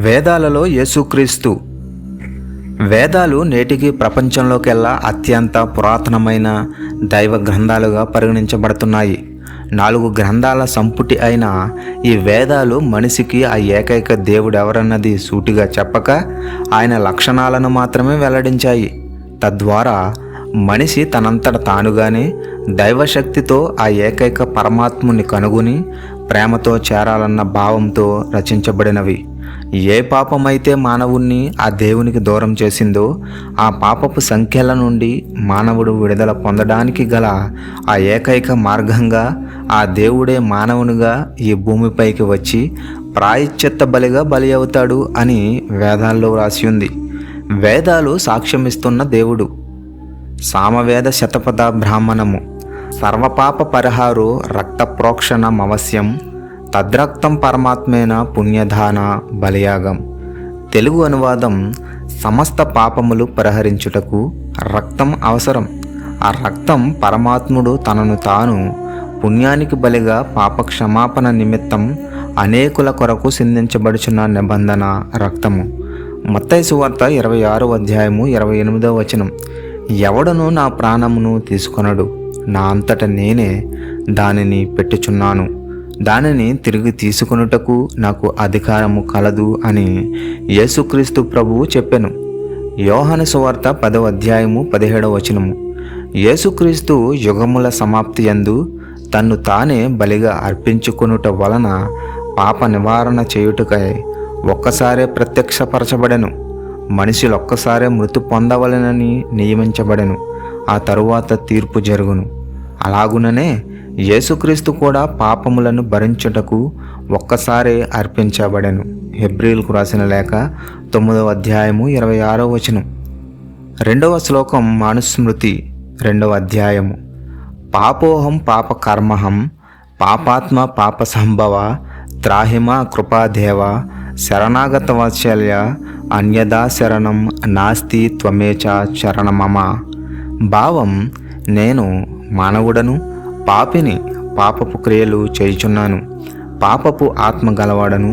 వేదాలలో యేసుక్రీస్తు. వేదాలు నేటికి ప్రపంచంలోకెల్లా అత్యంత పురాతనమైన దైవ గ్రంథాలుగా పరిగణించబడుతున్నాయి. నాలుగు గ్రంథాల సంపుటి అయిన ఈ వేదాలు మనిషికి ఆ ఏకైక దేవుడు ఎవరన్నది సూటిగా చెప్పక ఆయన లక్షణాలను మాత్రమే వెల్లడించాయి. తద్వారా మనిషి తనంతట తానుగానే దైవశక్తితో ఆ ఏకైక పరమాత్ముని కనుగొని ప్రేమతో చేరాలన్న భావంతో రచించబడినవి. ఏ పాపమైతే మానవుణ్ణి ఆ దేవునికి దూరం చేసిందో ఆ పాపపు సంఖ్యల నుండి మానవుడు విడుదల పొందడానికి గల ఆ ఏకైక మార్గంగా ఆ దేవుడే మానవునిగా ఈ భూమిపైకి వచ్చి ప్రాయశ్చిత్త బలిగా బలి అవుతాడు అని వేదాల్లో రాసి ఉంది. వేదాలు సాక్ష్యమిస్తున్న దేవుడు. సామవేద శతపథ బ్రాహ్మణము. సర్వపాప పరిహారు రక్త ప్రోక్షణ మవస్యం తద్రక్తం పరమాత్మేన పుణ్యధాన బలయాగం. తెలుగు అనువాదం సమస్త పాపములు పరిహరించుటకు రక్తం అవసరం. ఆ రక్తం పరమాత్ముడు తనను తాను పుణ్యానికి బలిగా పాప క్షమాపణ నిమిత్తం అనేకుల కొరకు సిందించబడుచున్న నిబంధన రక్తము. మత్తయి సువార్త ఇరవై ఆరో అధ్యాయము ఇరవై ఎనిమిదో వచనం. ఎవడను నా ప్రాణమును తీసుకొనడు. నా అంతట నేనే దానిని పెట్టుచున్నాను. దానిని తిరిగి తీసుకొనుటకు నాకు అధికారము కలదు అని యేసుక్రీస్తు ప్రభువు చెప్పెను. యోహన సువార్త పదవ అధ్యాయము పదిహేడవ వచనము. యేసుక్రీస్తు యుగముల సమాప్తి యందు తన్ను తానే బలిగా అర్పించుకొనుట వలన పాప నివారణ చేయుటకై ఒక్కసారే ప్రత్యక్షపరచబడెను. మనుషులు ఒక్కసారే మృతి పొందవలెనని నియమించబడెను. ఆ తరువాత తీర్పు జరుగును. అలాగుననే యేసుక్రీస్తు కూడా పాపములను భరించుటకు ఒక్కసారే అర్పించబడెను. హెబ్రిల్కు రాసిన లేఖ తొమ్మిదవ అధ్యాయము ఇరవై ఆరో వచనం. రెండవ శ్లోకం మానుస్మృతి రెండవ అధ్యాయము. పాపోహం పాప కర్మహం పాపాత్మ పాప సంభవ త్రాహిమ కృపాదేవ శరణాగత వాత్సల్య అన్యదా శరణం నాస్తి త్వమేచ చరణమమ. భావం నేను మానవుడను పాపిని పాపపు క్రియలు చేయుచున్నాను. పాపపు ఆత్మ గలవాడను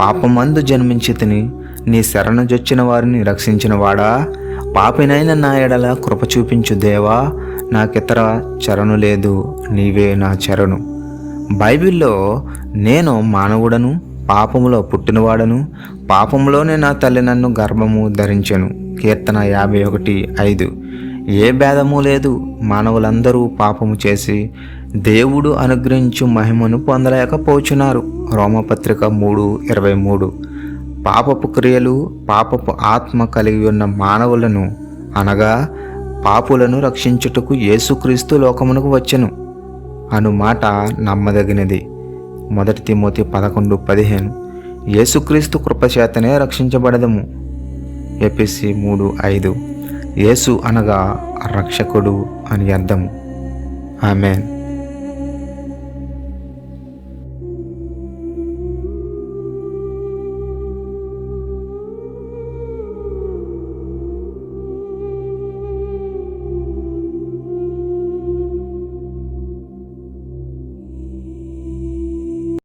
పాపమందు జన్మించి తిని నీ శరణజొచ్చిన వారిని రక్షించిన వాడా? పాపినైన నా ఎడల కృప చూపించు దేవా నాకితర చరణు లేదు నీవే నా చరణు బైబిల్లో నేను మానవుడను పాపములో పుట్టినవాడను పాపములోనే నా తల్లి నన్ను గర్భము ధరించెను. కీర్తన యాభై ఒకటి ఐదు. ఏ భేదము లేదు. మానవులందరూ పాపము చేసి దేవుడు అనుగ్రహించు మహిమను పొందలేకపోచున్నారు. రోమపత్రిక మూడు ఇరవై మూడు. పాపపు క్రియలు పాపపు ఆత్మ కలిగి ఉన్న మానవులను అనగా పాపులను రక్షించుటకు యేసుక్రీస్తు లోకమునకు వచ్చెను. అను మాట నమ్మదగినది. మొదటి తిమోతి పదకొండు పదిహేను. యేసుక్రీస్తు కృపచేతనే రక్షించబడదము. ఎపిసి మూడు ఐదు. యేసు అనగా రక్షకుడు అని అర్థం. ఆమెన్.